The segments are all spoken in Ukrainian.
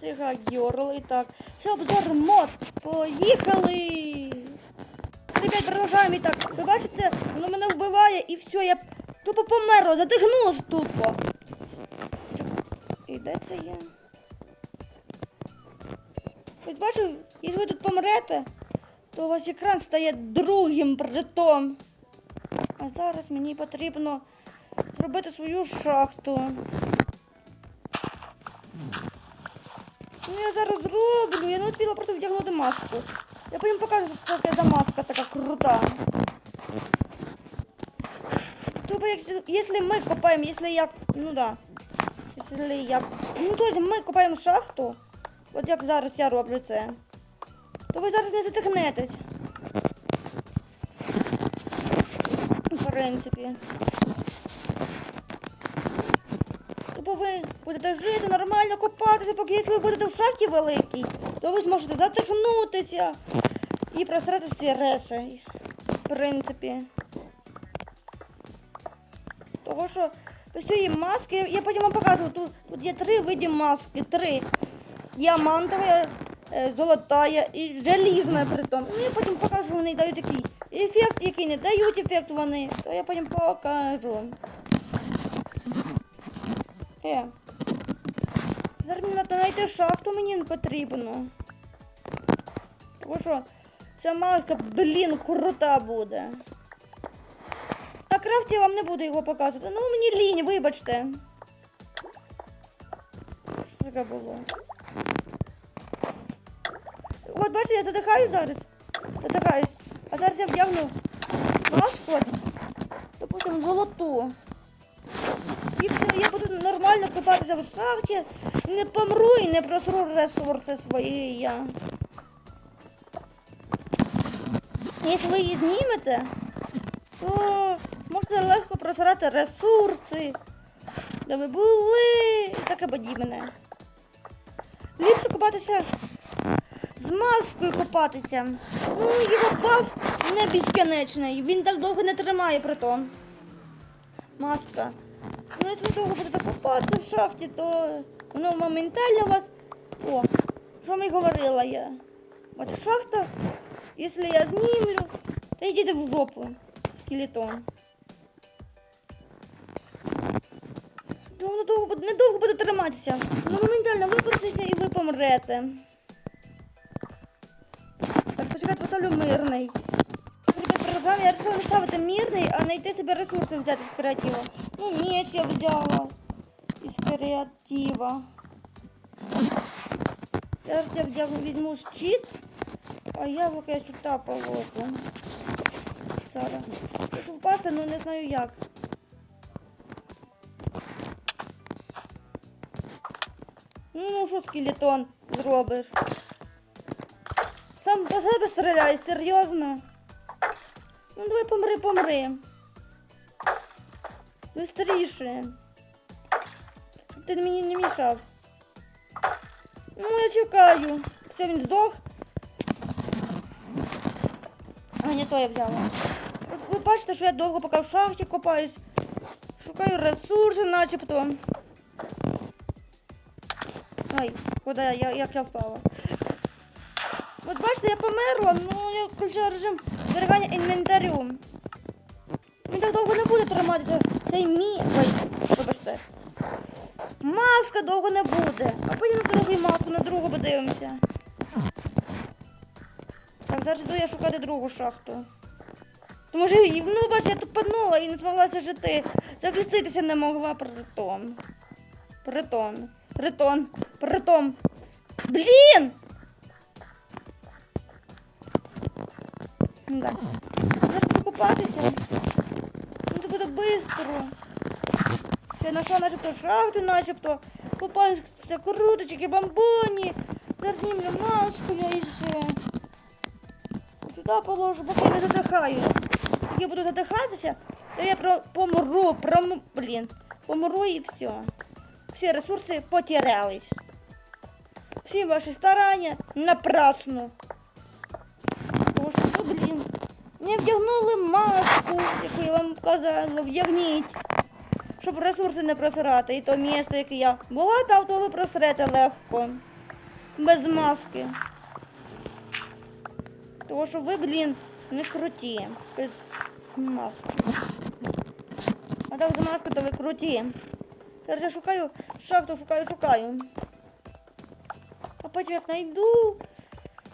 Сига Герл. І так, це обзор мод. Поїхали! Ребят, продовжаємо і. Ви бачите, воно мене вбиває і все, я тупо померла, задихнулась тупо. І де це є? Ось бачу, якщо ви тут помрете, то у вас екран стає другим притом. А зараз мені потрібно зробити свою шахту. Ну я зараз зроблю, я не успіла просто вдягнути маску. Я потім покажу, що це за маска така крута. Тобто, як- якщо ми копаємо, якщо я, ну да, якщо я, ну точно, ми копаємо шахту, от як зараз я роблю це, то ви зараз не затихнетесь. В принципі. Тобто ви будете жити, нормально копатися, поки якщо ви будете в шахті великій, то ви зможете затихнутися і просрати всі реси. В принципі. Того що цієї маски, я потім вам покажу, тут, тут є три види маски. Три. Діамантова, е, золотая і желізна притом. Ну я потім покажу, вони дають такий ефект, який не дають ефект вони, то я потім покажу. Е. Зараз мені треба знайти шахту, мені не потрібно. Тому що ця маска, блін, крута буде. На крафті я вам не буду його показувати. Ну, мені лінь, вибачте. Що таке було? От бачите, я задихаю зараз. Задихаюсь. А зараз я вдягну маску, допустимо, золоту. І все, я нормально копатися в шахті, не помру і не просру ресурси свої я. Якщо ви її знімете, то можете легко просирати ресурси, де ви були і таке подібне. Ліпше копатися з маскою копатися. Ну, його баф не безкінечний. Він так довго не тримає притом. Маска. Ну, якщо ви будете копатися в шахті, то воно моментально у вас. О, що ми говорила я. От шахта, якщо я знімлю, то йдіть в жопу, скелетон. Довго, недовго буде триматися. Воно моментально використається і ви помрете. Так, почекайте, поставлю мирний. Ребят. Я вирішила не ставити мирний, а знайти собі ресурси взяти з креатива. Ну, меч я взяла із креатива. Зараз я вдягну, візьму щит, а яблуко я сюди положу. Зараз. Хочу впасти, але не знаю як. Ну, ну що скелетон зробиш? Сам по себе стріляй, серйозно. Ну давай помри, помри. Быстріше. Щоб ти мені не мішав. Ну, я чекаю. Все, він здох. А, не то я взяла. Ви бачите, що я довго поки в шахті копаюсь. Шукаю ресурси начебто. Ой, куди я, як я впала? От бачите, я померла, ну я включила режим зберігання інвентарю. Він так довго не буде триматися. Цей мій. Ой, вибачте. Маска довго не буде. А потім на другий маску, на другу подивимося. Так, зараз йду я шукати другу шахту. Тому що, ну, бачите, я тупанула і не змоглася жити. Захиститися не могла притом. Притом. Притон. Притом. Блін! Да. Зараз покупатися. Ну це буде швидко. Все, знайшла начебто шахту, начебто. Все круточки, бомбоні. Зараз знімлю маску я іще. Сюди положу, поки я не задихаюсь. Я буду задихатися, то я помру, пром... блін, помру і все. Всі ресурси потерялись. Всі ваші старання напрасно. Не вдягнули маску, яку я вам казала, вдягніть. Щоб ресурси не просирати. І то місто, яке я була там, то ви просрете легко. без маски. Тому що ви, блін, не круті без маски. А так з маскою, то ви круті. Зараз я шукаю шахту, шукаю, шукаю. А потім як знайду.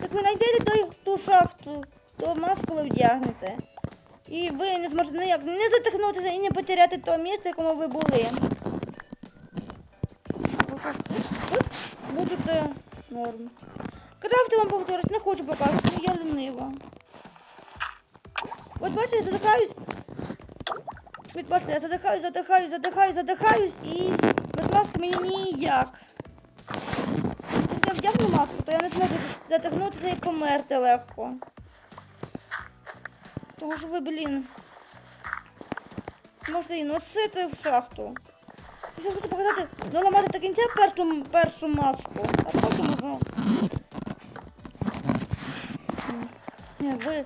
Як ви знайдете ту шахту, то маску ви вдягнете. І ви не зможете ніяк не затихнутися і не потеряти то місце, в якому ви були. Тому тут будете норм. Крафти вам повторюсь, не хочу показувати, я ленива. От бачите, я задихаюсь. От бачите, я задихаюсь, задихаюсь, задихаюсь, задихаюсь і без маски мені ніяк. Якщо я вдягну маску, то я не зможу затягнутися і померти легко. Тому що ви, блін, зможете її носити в шахту. Я зараз хочу показати, ну ламати до кінця першу, першу маску, а потім. Ні, Ви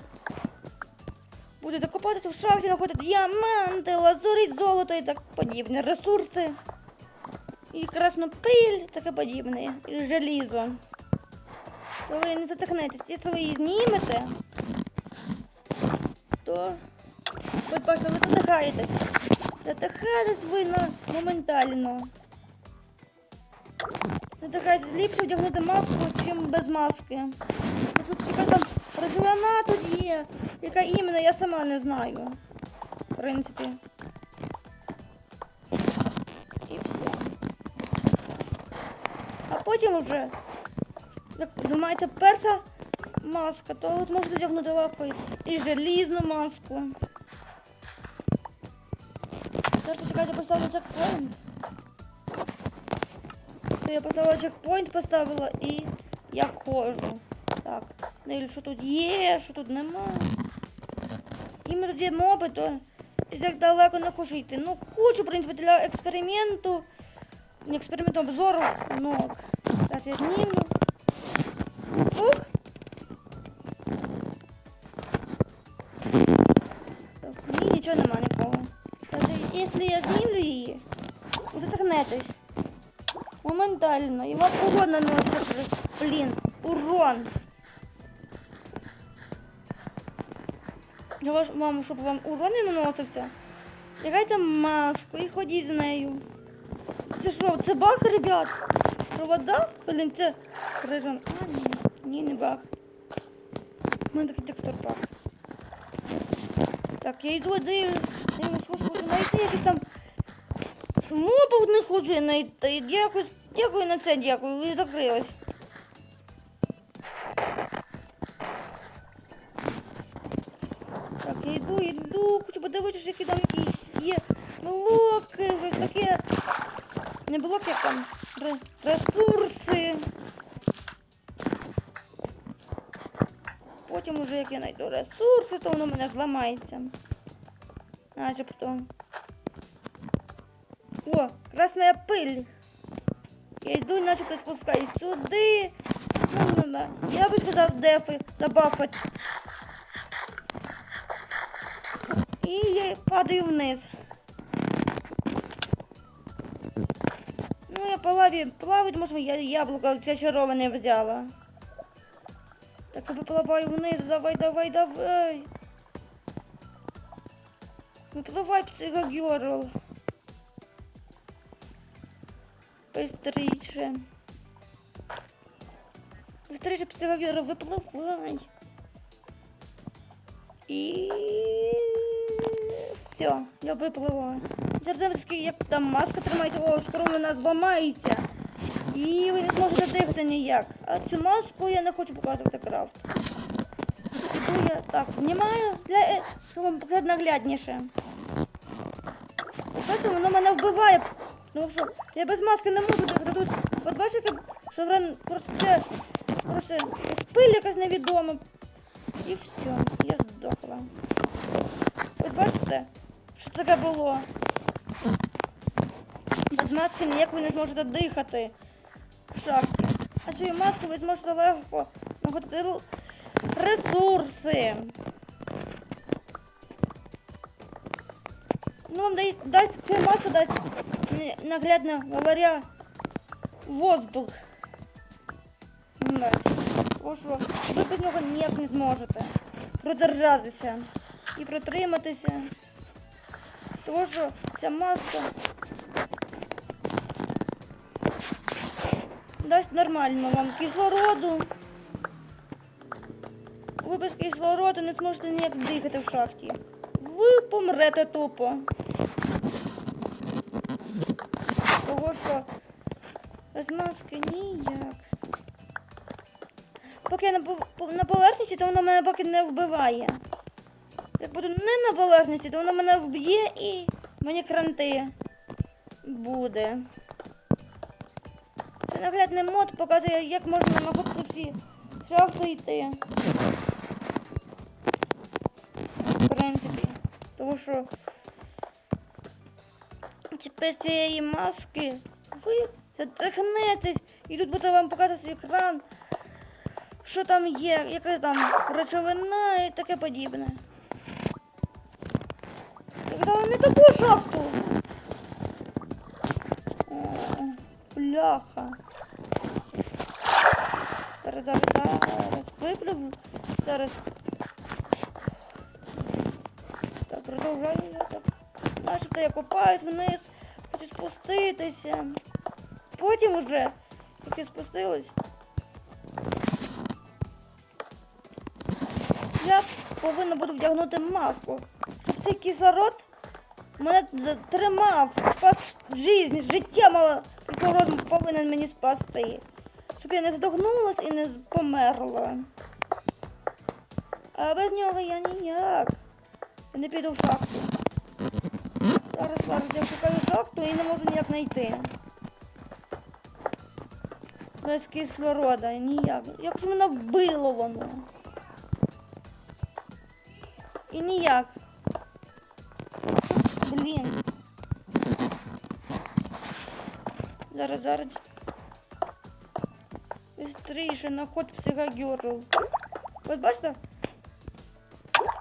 будете копатися в шахті, знаходити діаманти, лазурит, золото і так подібне, ресурси. І краснопиль, таке подібне, і желізо. То ви не затихнетесь, якщо ви її знімете, то ви бачите, ви задихаєтесь. Задихаєтесь ви на моментально. Задихаєтесь ліпше вдягнути маску, чим без маски. А Тут якась там розв'яна тут є, яка іменно, я сама не знаю. В принципі. І все. А потім вже, як знімається перша маска, то от можна одягнути легко і- і желізну маску. Зараз почекайте, поставлю чекпоінт. Все, я поставила чекпоінт, поставила і я ходжу. Так, дивлю, що тут є, що тут нема. Іменно тут є моби, то і так далеко не хочу йти. Ну, хочу, в принципі, для експерименту. Не експерименту обзору. Ну, зараз я знімлю. Нічого нема нікого. Даже якщо я знімлю її, ви затихнетесь. Моментально. І вам урон наносить. Блін, урон. Я ваш, вам, щоб вам урон не наносився. Лягайте маску і ходіть з нею. Це що, це баг, ребят? Провода? Блін, це крижан. А, ні, ні, не баг. У мене такий текстур баг. Так, я йду, дивлюсь, дивлюсь, що ж хочу знайти, які там мобів не хочу знайти. Дякую, дякую на це, дякую, ви закрилась. Так, я йду, йду, хочу подивитися, які там якісь є блоки, щось таке. Не блоки, як там ресурси. Потім уже як я знайду ресурси, то воно мене зламається. Начебто. О, красна пиль. Я йду, начебто спускаюсь сюди. Ну, ну, да. Я би сказав дефи, забафать. І я падаю вниз. Ну, я по лаві плаваю, тому що я яблуко зачароване взяла. Так я поплаваю вниз, давай, давай, давай. Випливай, психогерл. Быстріше. Быстріше, психогерл, випливай. І все, я випливаю. Скільки як там маска тримається, о, скоро вона зламається. І ви не зможете дихати ніяк. А цю маску я не хочу показувати крафт. Іду я так, знімаю, для, щоб вам показати наглядніше. От бачите, воно мене вбиває. Ну що, я без маски не можу. Тут, от бачите, що вран, просто це просто якась пиль якась невідома. І все, я здохла. От бачите, що таке було? Без маски ніяк ви не зможете дихати в шахті. А цією маскою ви зможете легко р- ресурси. Ну, дасть ця маска дасть, наглядно говоря, воздух. Тому що ви без нього ніяк не зможете продержатися і протриматися. Тому що ця маска дасть нормально вам кислороду. Без кислороду не зможете ніяк дихати в шахті. Ви помрете тупо. Того що без маски ніяк. Поки я на, пов- пов- поверхності, то воно мене поки не вбиває. Як буду не на поверхності, то воно мене вб'є і мені кранти буде. Це наглядний мод показує, як можна на всі шахту йти. В принципі. Тому що без цієї маски ви затрахнетесь і тут буде вам показувати екран, що там є, яка там речовина і таке подібне. Когда не таку шахту. Бляха. Зараз, зараз, зараз. Виплюв. Зараз. Так. Начебто я копаюсь вниз, хочу спуститися. Потім уже, я спустилась, я повинна буду вдягнути маску, щоб цей кислород мене затримав, спас життя, життя мало кислород повинен мені спасти. Щоб я не задохнулась і не померла. А без нього я ніяк. Я не піду в шахту. Зараз, зараз я шукаю шахту і не можу ніяк знайти. Без кислорода ніяк. Як ж мене вбило воно? І ніяк. Блін. Зараз, зараз. Бистріше, находь психогерл. Ось бачите?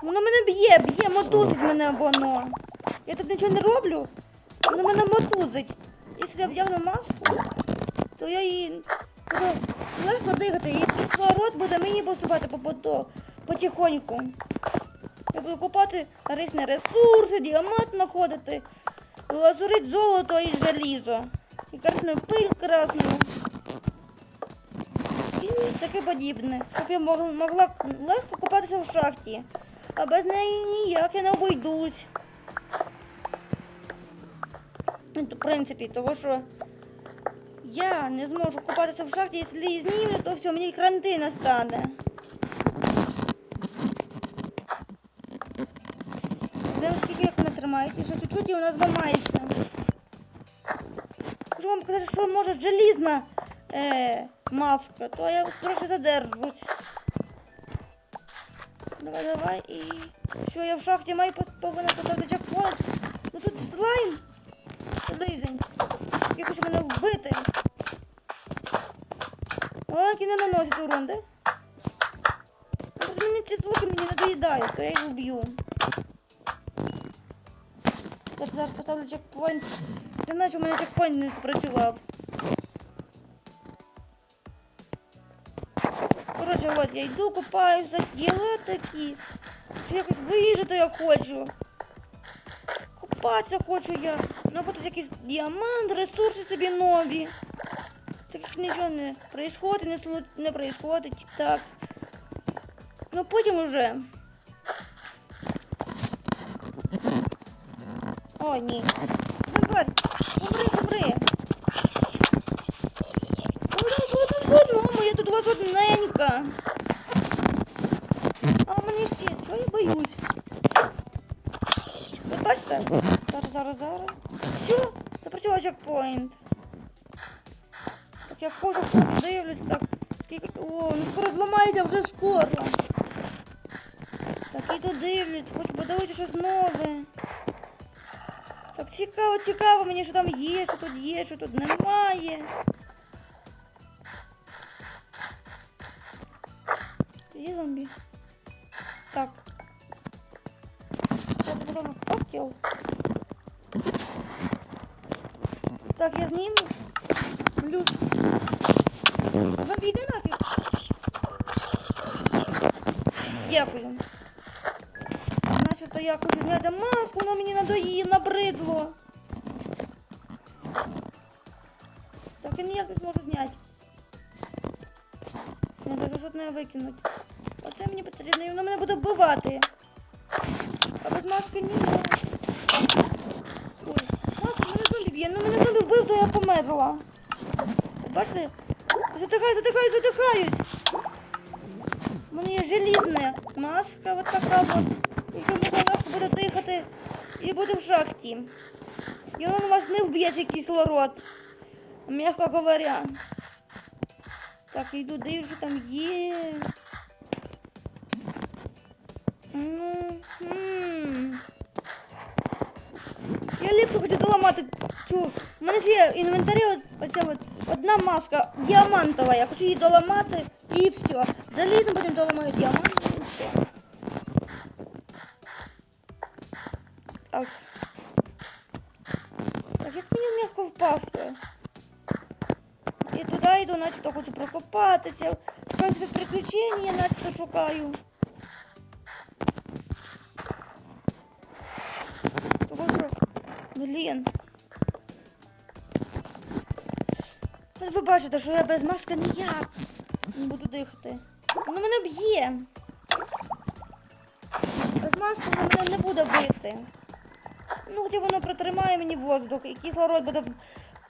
Воно мене б'є, б'є, мотузить мене воно. Я тут нічого не роблю. Воно мене мотузить. Якщо я вдягну маску, то я її буду легко дихати, і кислород буде мені поступати по поту, потихоньку. Я буду купати різні ресурси, діамант знаходити, лазурить золото і желізо. І красну пиль красну. І таке подібне. Щоб я мог- могла легко купатися в шахті. А без неї ніяк я не обійдусь. Ну, В принципі, того що я не зможу купатися в шахті, якщо її знімлю, то все, мені карантин стане. Скільки як вона тримається, ще чуть-чуть і вона зламається. Хочу вам показати, що може желізна е, маска, то я трохи задержусь. Давай, давай і. Що я в шахті маю повинна поставити джекпот. Ну тут слайм. Слизень. Я хочу мене вбити. Маленький не наносить урон, да? Мені ці звуки мені надоїдають, то я їх вб'ю. Зараз поставлю чекпоінт. Це наче у мене чекпоінт не спрацював. Коротше, я йду, купаюся, діла такі. Що якось виїжджати я хочу. Купатися хочу я. Находити якийсь діамант, ресурси собі нові. Так нічого не происходить, не, слу- не происходить. Так. Ну потім уже. О, ні. Давай, помри, помри. Один по один по одному, я тут у вас одненька. А мені ще, що? Ви бачите? Зараз, зараз, зараз. Все, запрацював чекпоінт. Так я хожу, хожу, дивлюсь, так. Скільки. О, ну скоро зламається вже скоро. Так, іду дивлюсь, хочу подивитися щось нове. Так цікаво, цікаво мені, що там є, що тут є, що тут немає. Є зомбі? Так. Факел. Так, я зніму. Плюс. Зомбі, йди нафіг. дякую. Начебто я хочу зняти маску, воно мені надоїло, набридло. Так і ніяк не зможу зняти. Я даже щось не викинуть. Оце мені потрібно, і воно мене буде вбивати. А без маски ні. Ой, маска мене зомбі б'є. Ну мене зомбі вбив, то я померла. Бачите? Затихають, затихають, затихають. У мене є желізна маска, от така от. Якщо можна легко буде дихати і буде в шахті. І воно вас не вб'є цей кислород. М'яко говоря. Так, йду, дивлюся, там є. М. Я ліпше хочу доламати цю. У мене ж є інвентарі оця от, одна маска діамантова. Я хочу її доламати і все. Залізно потім доламаю діамант і все. Так. Так, як мені м'яко впасти? І туди йду, начебто хочу прокопатися. Собі приключення, начебто шукаю. Блін. От Ви бачите, що я без маски ніяк не буду дихати. Воно мене б'є. Без маски воно мене не буде бити. Ну, хоча воно протримає мені воздух, і кислород буде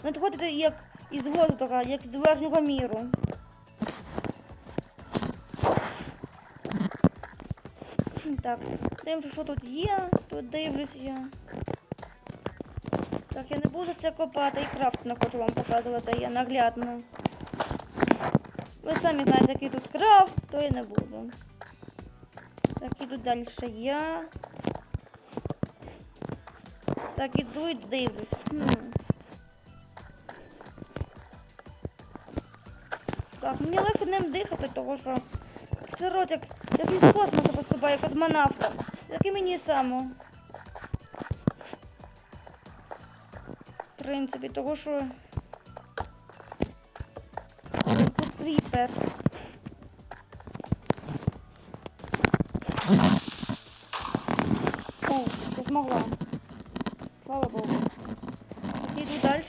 надходити як із воздуха, як з верхнього міру. Так, дивимося, що тут є. Тут дивлюсь я. Так, буду це копати і крафт не хочу вам показувати, я наглядно. Ви самі знаєте, який тут крафт, то я не буду. Так, іду далі я. Так, іду і дивлюсь. Хм. Так, мені легко ним дихати, тому що кислород як, як із космосу поступає космонавтом. Як і мені само. Принципі, того що тут кріпер. О, змогла. Слава Богу. Йду далі.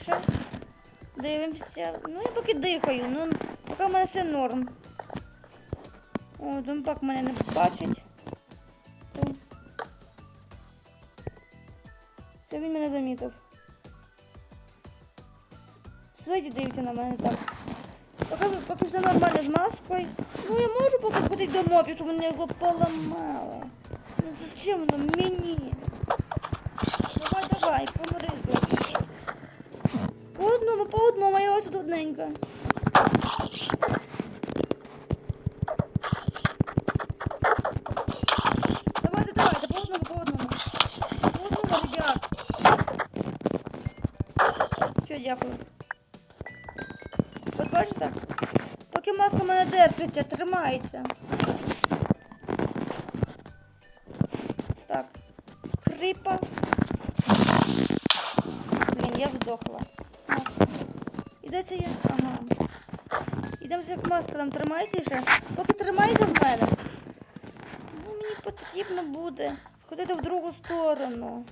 Дивимося. Ну, я поки дихаю, ну поки в мене все норм. О, зомбак мене не бачить. Все, він мене замітив. Сидить і на мене так. Поки, поки все нормально з маскою. Ну я можу поки сходити до мобів, щоб вони його поламали. Ну зачем воно мені? Давай, давай, помри. По одному, по одному, я ось тут одненька. Держиться, тримається. Так. Крипа. Блін, я вдохла. І де це я? Ага. Ідемо, як маска там тримається ще. Поки тримається в мене. Ну, мені потрібно буде ходити в другу сторону.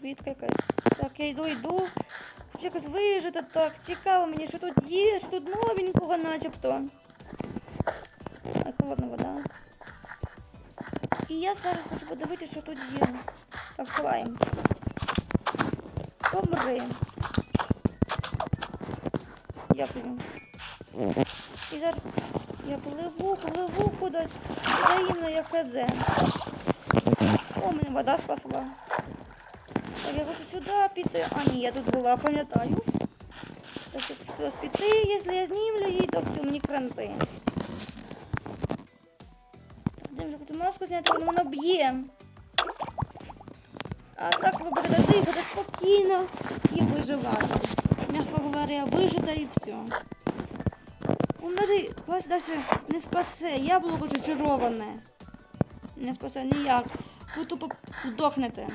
Квітка якась. Так, я йду, йду. Якось вижити так. Цікаво мені, що тут є, що тут новенького начебто. Ай, холодна вода. І я зараз хочу подивитися, що тут є. Так, слайм. Помри. Дякую. І зараз я пливу, пливу кудись. Куди іменно я хз. О, мене вода спасла. Я хочу сюди піти. А, ні, я тут була, пам'ятаю. Так, якщо сюди піти, якщо я знімлю її, то все, мені кранти. Так, дивимося, хочу маску зняти, воно мене б'є. А так ви будете дихати спокійно і виживати. Мягко говоря, вижити і все. Он даже вас даже не спасе. Яблуко зачароване. Не спасе ніяк. Ви тупо вдохнете.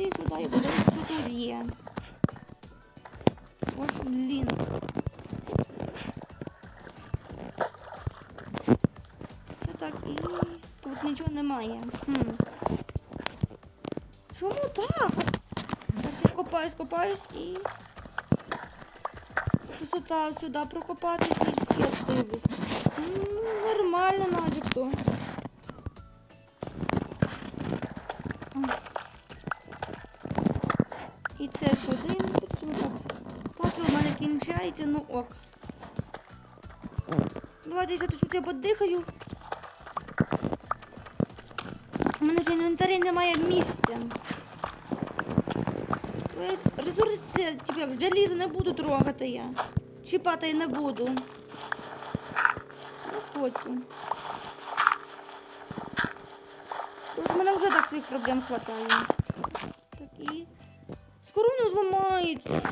Піти сюди і подивитися, що тут є. Це так і тут нічого немає. Хм. Чому так? Так, я копаюсь, копаюсь і. Просто сюди прокопатись і я дивлюсь. Ну, нормально начебто. Кінчається, ну ок. Давайте я тут я подихаю. У мене вже інвентарі немає місця. Ресурси, це, типу, желізо не буду трогати я. Чіпати я не буду. Не хочу. Що мене вже так своїх проблем хватає. Так і. Скоро не зламається.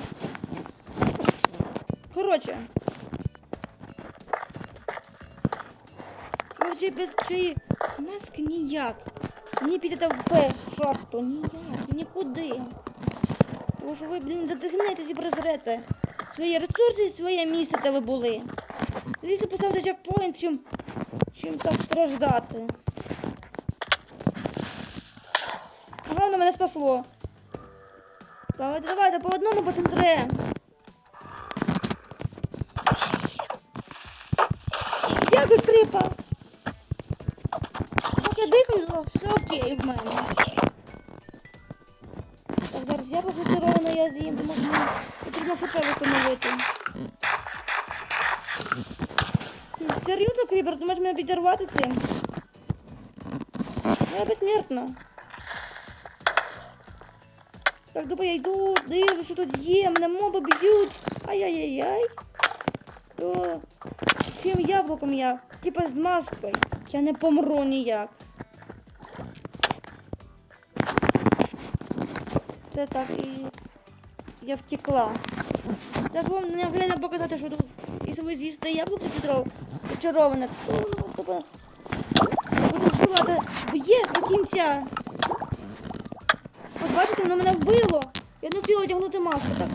Коротше. Вже без цієї маски ніяк. Не підете в Б шахту, ніяк, нікуди. Тому що ви, блін, задихнетесь і прозрете свої ресурси і своє місце, де ви були. Ліше поставити чекпоінт, чим, чим так страждати. Головне мене спасло. Давайте, давайте, по одному по центре. Крипа. Поки я дихаю, все окей в мене. Так, зараз я пофільтровано я з'їм, тому що мені потрібно хп встановити. Серйозно, кріпер, думаєш мене підірвати цим? Я безсмертна. Так, добре, я йду, дивлюсь, що тут є, мене моби б'ють. Ай-яй-яй-яй. Чим яблуком я? Типа з маскою. Я не помру ніяк. Це так і я втекла. Зараз вам не глянь показати, що тут. Якщо ви з'їсте яблуко чаров- зачароване, то вбивати. Б'є до кінця. От бачите, воно мене вбило. Я не встигла одягнути маску так.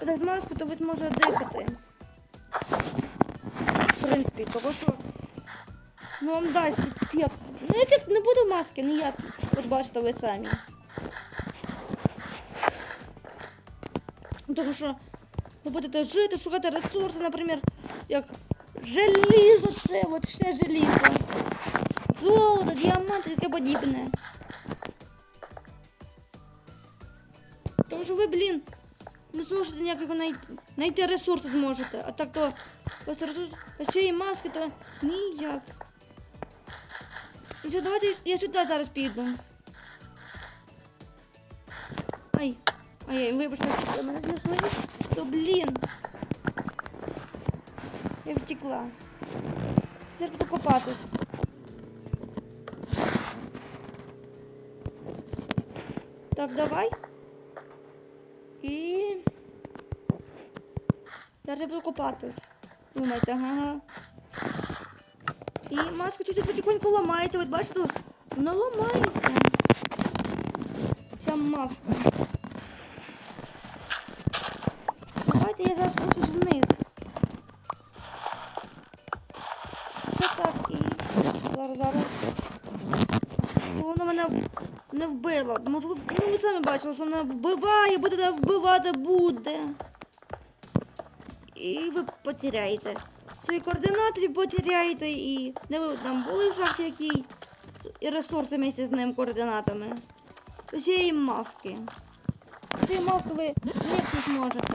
Коли з маску, то ви зможете дихати. Принципі, того що ну, вам дасть ефект. Ну, ефект не буде маски ніякий. От бачите ви самі. Ну, Тому що ви будете жити, шукати ресурси, наприклад, як желізо, це от ще желізо. Золото, діаманти і таке подібне. Тому що ви, блін, не зможете ніяк його знайти, знайти ресурси зможете. А так то без ресурс, без цієї маски, то ніяк. І що, давайте я сюди зараз піду. Ай, ай, вибачте, що мене знесли. То блін. Я втекла. Зараз буду копатись. Так, давай. І. Зараз я буду копатись. Думайте, ага. І маска чуть-чуть потихоньку ламається. От бачите, вона ламається. Ця маска. Давайте я зараз спущусь вниз. Це так і. Зараз, зараз. Воно мене не вбило. Може, ну, ви самі бачили, що вона вбиває, буде вбивати буде. І ви потеряєте. Свої координати потеряєте і де ви там були в шахті. І ресурси вместе з ним координатами. Цієї маски. Цієї маски ви не зможете.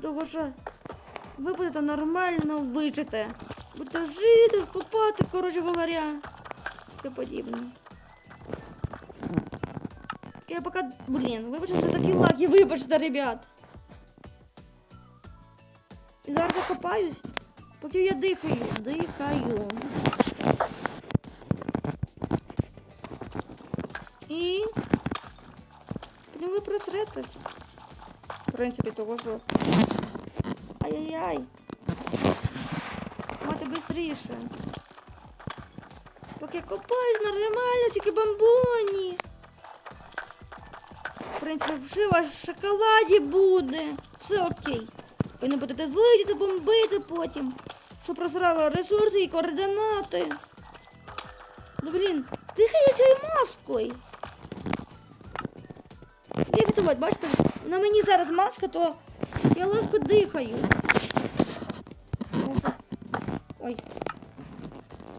Того що ви будете нормально вижити. Будете жити, копати, коротше говоря. Таке подібне. Я пока, блін, вибачте, що такі лаги, вибачте, ребят. І зараз я копаюсь, поки я дихаю, дихаю. І потім ви просретесь. В принципі, того що. Ай-яй-яй. Мати бистріше. Поки копаюсь нормально, тільки бамбоні. Принципі, вшива в шоколаді буде. Все окей. Ви не будете злидіти, бомбити потім. Що просрало ресурси і координати. Ну, блін, дихає цією маскою. Як це от, бачите, на мені зараз маска, то я легко дихаю. Ой.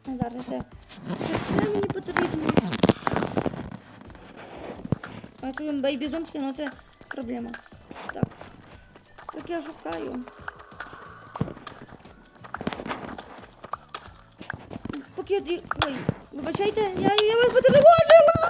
Зараз. Це, це мені потрібно. А якщо він бейбі ну це проблема. Так. Так я шукаю. Поки я... Ой, вибачайте, я, я вас потривожила!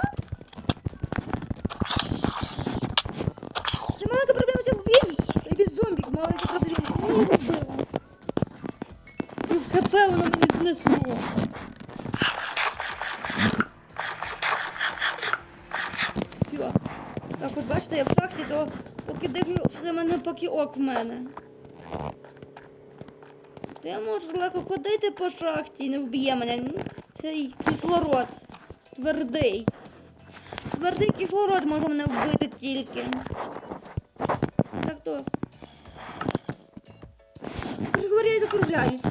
Поки ок в мене. Я можу легко ходити по шахті і не вб'є мене. Ну, Цей кислород. Твердий. Твердий кислород може мене вбити тільки. Так то. Я говорю, я закругляюсь.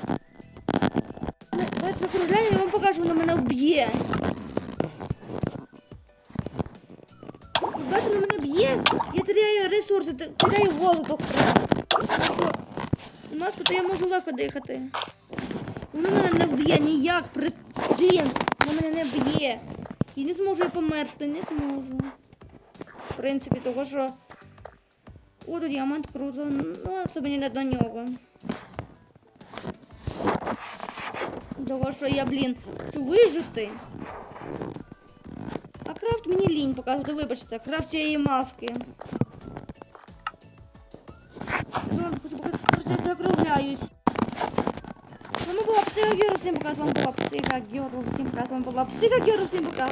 Ну, Давайте закругляю, я вам покажу, воно мене вб'є. Я теряю ресурси, те- теряю воздух. Тобто, Маску, то я можу легко дихати. Воно мене не вб'є ніяк, прикинь, воно мене не б'є. І не зможу я померти, не зможу. В принципі, того що. О, тут діамант круто, ну особливо не до нього. Того, що я, блін, хочу вижити. А крафт мені лінь показувати, вибачте, крафт цієї маски. Я вам хочу показати, просто я закругляюсь. З вами була Психагеру, всім пока, з вами була Психагеру, всім пока, з вами була Психагеру, всім пока.